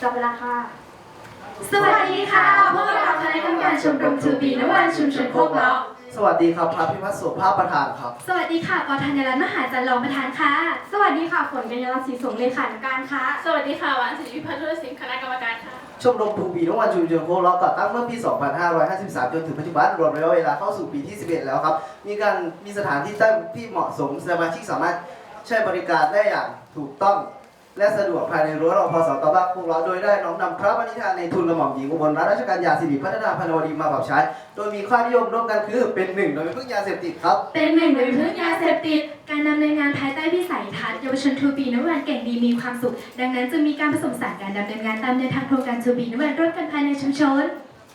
จับเวลาค่ะ สวัสดีค่ะ พวกเราคณะกรรมการชมรมทูบีนวันชุมชนโคกเลาะสวัสดีครับพระพิพัฒน์โสภาพประธานครับ สวัสดีค่ะปอธัญรัตน์มหาจันทร์รองประธานค่ะ สวัสดีค่ะฝนกัญญาลักษณ์ศรีสงเลขานุการค่ะ สวัสดีค่ะหวานศิริวิพัฒน์ธุรศิลป์คณะกรรมการค่ะ ชมรมทูบีนวันชุมชนโคกเราก่อตั้งเมื่อปี 2553 จนถึงปัจจุบันรวมระยะเวลาเข้าสู่ปีที่ 11 แล้วครับ มีการมีสถานที่ตั้งที่เหมาะสมสมาชิกสามารถใช้บริการได้อย่างถูกต้อง และสะดวกภายในรั้วรพสตบ้านพวกเราโดยได้น้อมนำพระปณิธานในทุนกระหม่อมหญิงอุบลรัตนราชกัญญาสิริพัฒนาพนวดีมาปรับใช้ โดยมีข้อนิยมร่วมกันคือเป็นหนึ่งโดยไม่พึ่งยาเสพติดครับ เป็นหนึ่งในพึ่งยาเสพติด การดำเนินงานภายใต้วิสัยทัศน์เยาวชนทูบีนวันเก่งดีมีความสุข ดังนั้นจะมีการผสมผสานการดำเนินงานตามแนวทางโครงการทูบีนวันร่วมกันภายในชุมชน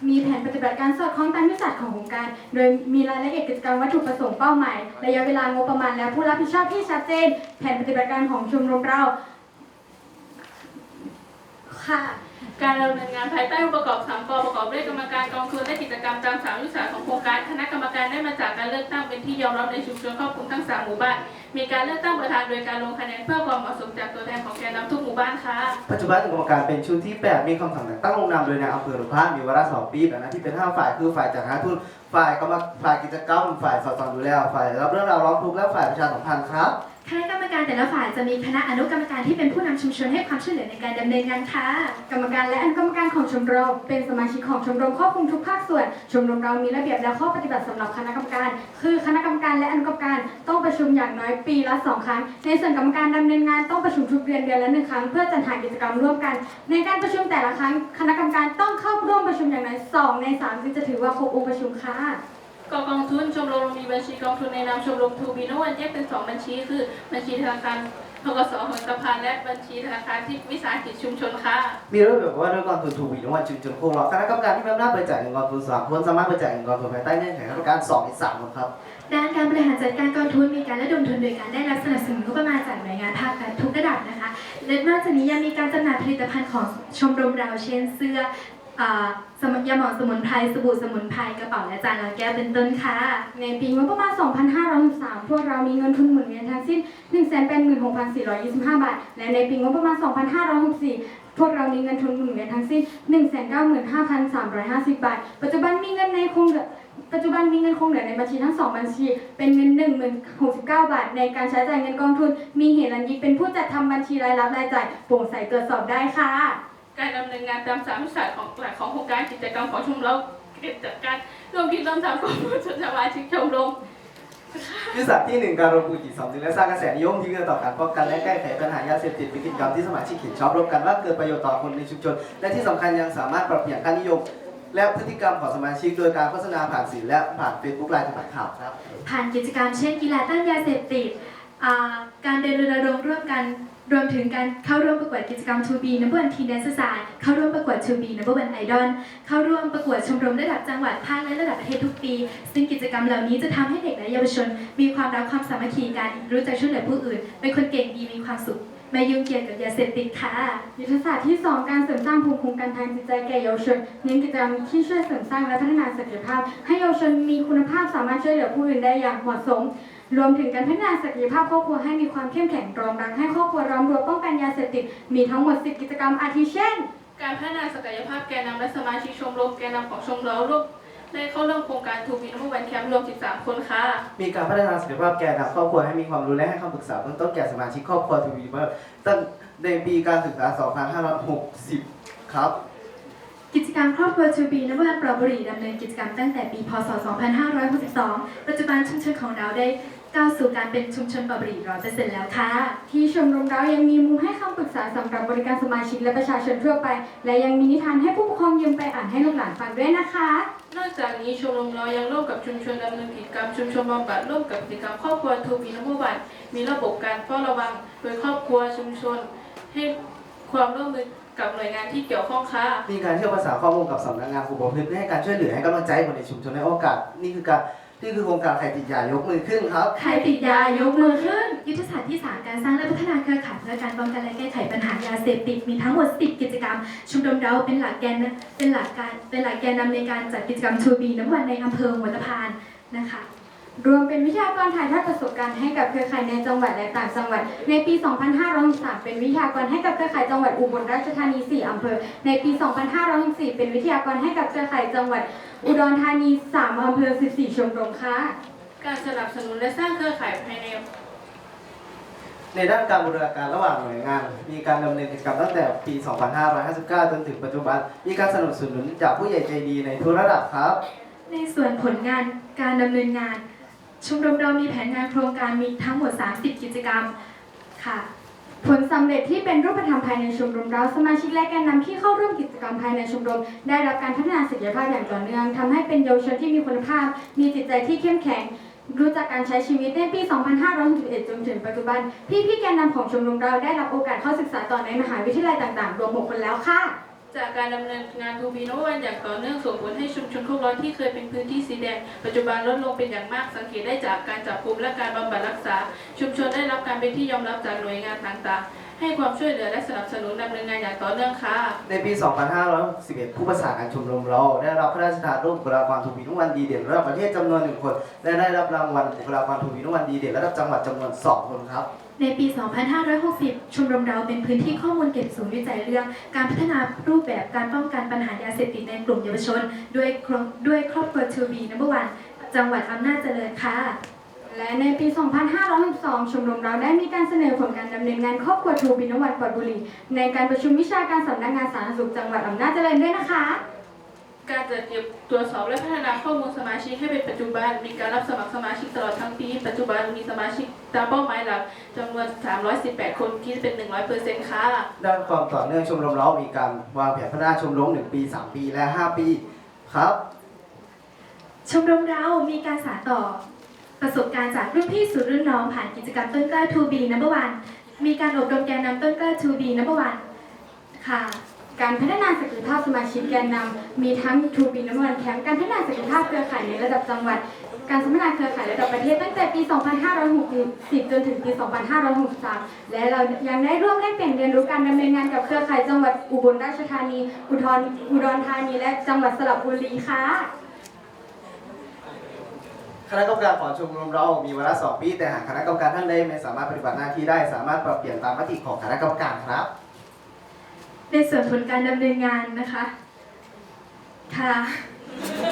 มีแผนปฏิบัติการสอดคล้องตามยุทธศาสตร์ของโครงการ โดยมีรายละเอียดกิจกรรมวัตถุประสงค์เป้าหมายระยะเวลางบประมาณและผู้รับผิดชอบที่ชัดเจน แผนปฏิบัติการของชมรมเรา ค่ะ การดำเนินงานภายใต้องค์ประกอบ 3กประกอบด้วยกรรมการกองทุนและกิจกรรมตามสามยุทธศาสตร์ของโครงการคณะกรรมการได้มาจากการเลือกตั้งเป็นที่ยอมรับในชุมชนครอบคลุมทั้งสามหมู่บ้าน มีการเลือกตั้งประธานโดยการลงคะแนนเพื่อความเหมาะสมจากตัวแทนของแกนนำทุกหมู่บ้านค่ะ ปัจจุบันกรรมการเป็นชุดที่ 8 มีคำสั่งแต่งตั้งลงนามโดยนายอำเภอหรือพามีวาระสองปีแบ่งหน้าที่เป็น 5 ฝ่ายคือฝ่ายจัดหาทุนฝ่ายกรรมฝ่ายกิจกรรม ฝ่ายสอดส่องดูแลฝ่ายรับเรื่องราวร้องทุกข์และฝ่ายประชาสัมพันธ์ครับคณะกรรมการแต่ละฝ่ายจะมีคณะอนุกรรมการที่เป็นผู้นำชุมชนให้ความช่วยเหลือในการดำเนินงานค่ะ กรรมการและอนุกรรมการของชมรม เป็นสมาชิกของชมรมครอบคลุมทุกภาคส่วน ชมรมเรามีระเบียบและข้อปฏิบัติสำหรับคณะกรรมการ คือคณะกรรมการและอนุกรรมการต้องประชุมอย่างน้อยปีละสองครั้ง ในส่วนกรรมการดำเนินงานต้องประชุมทุกเดือนเดือนละหนึ่งครั้ง เพื่อจัดหากิจกรรมร่วมกัน ในการประชุมแต่ละครั้ง คณะกรรมการต้องเข้าร่วมประชุมอย่างน้อยสองในสามจึงจะถือว่าครบองค์ประชุมค่ะกองกองทุนชมรมมีบัญชีกองทุนในนามชมรมทูบีนวันแยกเป็นสองบัญชี คือบัญชีธนาคาร ทกสหัวสะพานและบัญชีธนาคารที่วิสาหกิจชุมชนค่ะ มีระเบียบว่าด้วยกองทุนทูบีนวันชุมชนโคกเราคณะกรรมการที่มีอำนาจเปิดจ่ายเงินกองทุนสามคนสามารถเปิดจ่ายเงินกองทุนภายใต้เงื่อนไขกรรมการสองในสามคนครับ ด้านการบริหารจัดการกองทุนมีการระดมทุนโดยการได้รับสนับสนุนงบประมาณจากหน่วยงานภาครัฐทุกระดับนะคะ และนอกจากนี้ยังมีการจำหน่ายผลิตภัณฑ์ของชมรมเราเช่นเสื้ออ่า สมุนยาหมองสมุนไพรสบู่สมุนไพรกระเป๋าและจานละแก้วเป็นต้นค่ะ ในปีงบประมาณ 2563 พวกเรามีเงินทุนหมุนเวียนทั้งสิ้น 186,425 บาท และในปีงบประมาณ 2564 พวกเรามีเงินทุนหมุนเวียนทั้งสิ้น 195,350 บาท ปัจจุบันมีเงินในคงเหลือปัจจุบันมีเงินคงเหลือในบัญชีทั้งสองบัญชี เป็นเงิน 1 0 69 บาท ในการใช้จ่ายเงินกองทุน มีเหตุรันยิกเป็นผู้จัดทำบัญชีรายรับรายจ่ายโปร่งใสตรวจสอบได้ค่ะ การดำเนินงานตามสามยุทธศาสตร์ของหลักของโครงการกิจกรรมของชมรมกิจการร่วมคิดร่วมทำของผู้ชนสมาชิกชมรมยุทธศาสตร์ที่หนึ่งการรวมกลุ่มจิตสำนึกและสร้างกระแสนิยมที่เอื้อต่อการป้องกันและแก้ไขปัญหายาเสพติดเป็นกิจกรรมที่สมาชิกเห็นชอบร่วมกันว่าเกิดประโยชน์ต่อคนในชุมชน และที่สำคัญยังสามารถปรับเปลี่ยนค่านิยมและพฤติกรรมของสมาชิกโดยการโฆษณาผ่านสื่อและผ่านเฟซบุ๊กไลน์ผ่านข่าวครับ ผ่านกิจกรรมเช่นกีฬาต้านยาเสพติดอ่า การเดินรณรงค์ร่วมกันรวมถึงการเข้าร่วมประกวดกิจกรรม 2B Number One Teen Dance Style เข้าร่วมประกวด 2B Number One Idol เข้าร่วมประกวดชมรมระดับจังหวัดภาคและระดับประเทศทุกปี ซึ่งกิจกรรมเหล่านี้จะทำให้เด็กและเยาวชน มีความรักความสามัคคีกันรู้จักช่วยเหลือผู้อื่น เป็นคนเก่งดีมีความสุขไม่ยุ่งเกี่ยวกับยาเสพติดค่ะ ยุทธศาสตร์ที่ 2 การเสริมสร้างภูมิคุ้มกันทางจิตใจแก่เยาวชนเน้นกิจกรรมที่ช่วยเสริมสร้างและพัฒนาศักยภาพ ให้เยาวชนมีคุณภาพสามารถช่วยเหลือผู้อื่นได้อย่างเหมาะสม รวมถึงการพัฒนาศักยภาพครอบครัวให้มีความเข้มแข็งรองรักให้ครอบครัวร้อมรั้วป้องกันยาเสพติดมีทั้งหมด 10 กิจกรรมอาทิเช่น การพัฒนาศักยภาพแกนนำและสมาชิกชมรมแกนนำของชมรมร่วมได้เข้าร่วมโครงการทูบีนวันแคมป์รวม 13 คนค่ะ มีการพัฒนาศักยภาพแกนนำครอบครัวให้มีความรู้และให้คำปรึกษาเบื้องต้นแก่สมาชิกครอบครัวทูบีเบอร์ตั้งในปีการศึกษา 2560 ครับ กิจกรรมครอบครัว 2B Number One ปราบบุรีดำเนินกิจกรรมตั้งแต่ปี พศ 2562 ปัจจุบันชุมชนของเราได้ ก้าวสู่การเป็นชุมชนปราบบุรี100%แล้วค่ะ ที่ชมรมเรายังมีมุมให้คำปรึกษาสำหรับบริการสมาชิกและประชาชนทั่วไป และยังมีนิทานให้ผู้ปกครองยืมไปอ่านให้ลูกหลานฟังด้วยนะคะ นอกจากนี้ชมรมเรายังร่วมกับชุมชนดำเนินกิจกรรมชุมชนบำบัดร่วมกับกิจกรรมครอบครัวทูบีนวันมีระบบการเฝ้าระวัง โดยครอบครัวชุมชน ให้ความร่วมมือกับหน่วยงานที่เกี่ยวข้องค่ะ มีการเชื่อมประสานข้อมูลกับสำนักงานครูประพฤติเพื่อให้การช่วยเหลือให้กำลังใจคนในชุมชนในโอกาส นี่คือการ นี่คือโครงการใครติดยายกมือขึ้นครับ ใครติดยายกมือขึ้น ยุทธศาสตร์ที่ 3 การสร้างและพัฒนาเครือข่ายเพื่อการป้องกันและแก้ไขปัญหายาเสพติดมีทั้งหมด 10 กิจกรรม ชุมชนเราเป็นหลักแกนนะเป็นหลักการเป็นหลักแกนนำในการจัดกิจกรรม 2B น้ำวันในอำเภอหัวตะพานนะคะ รวมเป็นวิทยากรถ่ายทอดประสบการณ์ให้กับเครือข่ายในจังหวัดและต่างจังหวัด ในปี 2563 เป็นวิทยากรให้กับเครือข่ายจังหวัดอุบลราชธานี 4 อำเภอ ในปี 2564 เป็นวิทยากรให้กับเครือข่ายจังหวัด อุดรธานี 3 อำเภอ 14 ชมรมค่ะ การสนับสนุนและสร้างเครือข่ายภายใน ในด้านการบูรณาการระหว่างหน่วยงาน มีการดำเนินกิจกรรมตั้งแต่ปี 2559 จนถึงปัจจุบัน มีการสนับสนุนจากผู้ใหญ่ใจดีในทุกระดับครับ ในส่วนผลงานการดำเนินงาน ชมรมเรามีแผนงานโครงการมีทั้งหมด 30 กิจกรรมค่ะ ผลสำเร็จที่เป็นรูปธรรมภายในชมรมเราสมาชิกและแกนนำที่เข้าร่วมกิจกรรมภายในชมรม ได้รับการพัฒนาศักยภาพอย่างต่อเนื่องทำให้เป็นเยาวชนที่มีคุณภาพ มีจิตใจที่เข้มแข็งรู้จักการใช้ชีวิตในปี 2561 จนถึงปัจจุบัน พี่ๆแกนนำของชมรมเราได้รับโอกาสเข้าศึกษาต่อในมหาวิทยาลัยต่างๆ รวม 6 คนแล้วค่ะ จากการดำเนินงานทูบีโนวันอย่างต่อเนื่องส่งผลให้ชุมชนโคกร้อนที่เคยเป็นพื้นที่สีแดง ปัจจุบันลดลงเป็นอย่างมากสังเกตได้จากการจับกลุ่มและการบำบัดรักษา ชุมชนได้รับการเป็นที่ยอมรับจากหน่วยงานต่างๆ ให้ความช่วยเหลือและสนับสนุนดำเนินงานอย่างต่อเนื่องค่ะ ในปี 2561 ผู้ประสานงานชมรมเรา ได้รับพระราชทานรูปบุคลากรทูบีนุวันดีเด่นระดับประเทศจำนวนหนึ่งคน และได้รับรางวัลบุคลากรทูบีนุวันดีเด่นระดับจังหวัดจำนวน 2 คนครับ ในปี 2560 ชมรมเราเป็นพื้นที่ข้อมูลเก็บศูนย์วิจัยเรื่อง การพัฒนารูปแบบการป้องกันปัญหายาเสพติดในกลุ่มเยาวชน ด้วยครงด้วยครอบครัวทูบีนัมเบอร์วันจังหวัดอำนาจเจริญค่ะ และในปี 2562 ชมรมเราได้มีการเสนอผลการดำเนินงานครอบครัวทูบินวัตปอดบุรีในการประชุมวิชาการสำนักงานสาธารณสุขจังหวัดอำนาจเจริญด้วยนะคะ การจัดเก็บตรวจสอบและพัฒนาข้อมูลสมาชิกให้เป็นปัจจุบัน มีการรับสมัครสมาชิกตลอดทั้งปี ปัจจุบันมีสมาชิกตามเป้าหมายหลักจำนวน 318 คนคิดเป็น 100%ค่ะ ด้านความต่อเนื่องชมรมเรามีการวางแผนพัฒนาชมรม1ปี 3 ปีและ 5 ปีครับ ชมรมเรามีการสานต่อ ประสบการณ์จากรุ่นพี่สู่รุ่นน้องผ่านกิจกรรมต้นกล้า 2B Number One มีการอบรมแกนนำต้นกล้า 2B Number One ค่ะ การพัฒนาศักยภาพสมาชิกแกนนำมีทั้งทูบินน้ำมันแคมป์การพัฒนาศักยภาพเครือข่ายในระดับจังหวัด การพัฒนาเครือข่ายระดับประเทศตั้งแต่ปี 2560 จนถึงปี 2563 และเรายังได้ร่วมแลกเปลี่ยนเรียนรู้การดำเนินงานกับเครือข่ายจังหวัดอุบลราชธานี อุทรอุดรธานี และจังหวัดสระบุรีค่ะคณะกรรมการของชมรมเรา มีวาระสองปี แต่หากคณะกรรมการท่านใดไม่สามารถปฏิบัติหน้าที่ได้ สามารถปรับเปลี่ยนตามมติของคณะกรรมการครับ ในส่วนผลการดำเนินงานนะคะ ค่ะ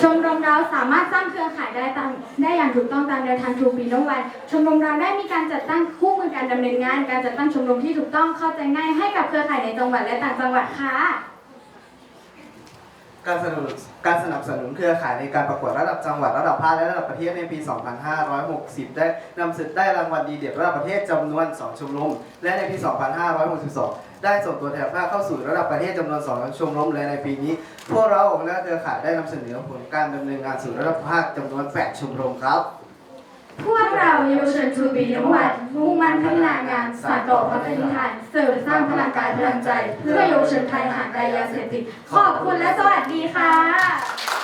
ชมรมเราสามารถสร้างเครือข่ายได้ตามได้อย่างถูกต้องตามแนวทางทูบีน้องวันชมรมเราได้มีการจัดตั้งคู่มือการดำเนินงาน การจัดตั้งชมรมที่ถูกต้องเข้าใจง่ายให้กับเครือข่ายในจังหวัดและต่างจังหวัดค่ะ การสนับสนุนการสนับสนุนเครือข่ายในการประกวดระดับจังหวัดระดับภาคและระดับประเทศในปี 2560 ได้นำสิทธิ์ได้รางวัลดีเด่นระดับประเทศจำนวน 2 ชมรม และในปี 2562 ได้ส่งตัวแทนภาคเข้าสู่ระดับประเทศจำนวน 2 ชมรม และในปีนี้ พวกเราและเครือข่ายได้นำเสนอผลการดำเนินงานสู่ระดับภาคจำนวน 8 ชมรมครับ พวกเราเยาวชนทูบีนวันมุ่งมั่นพัฒนางานสานต่อพระปฏิทานเสริมสร้างพลังกายพลังใจ เพื่อเยาวชนไทยห่างไกลยาเสพติดขอบคุณและสวัสดีค่ะ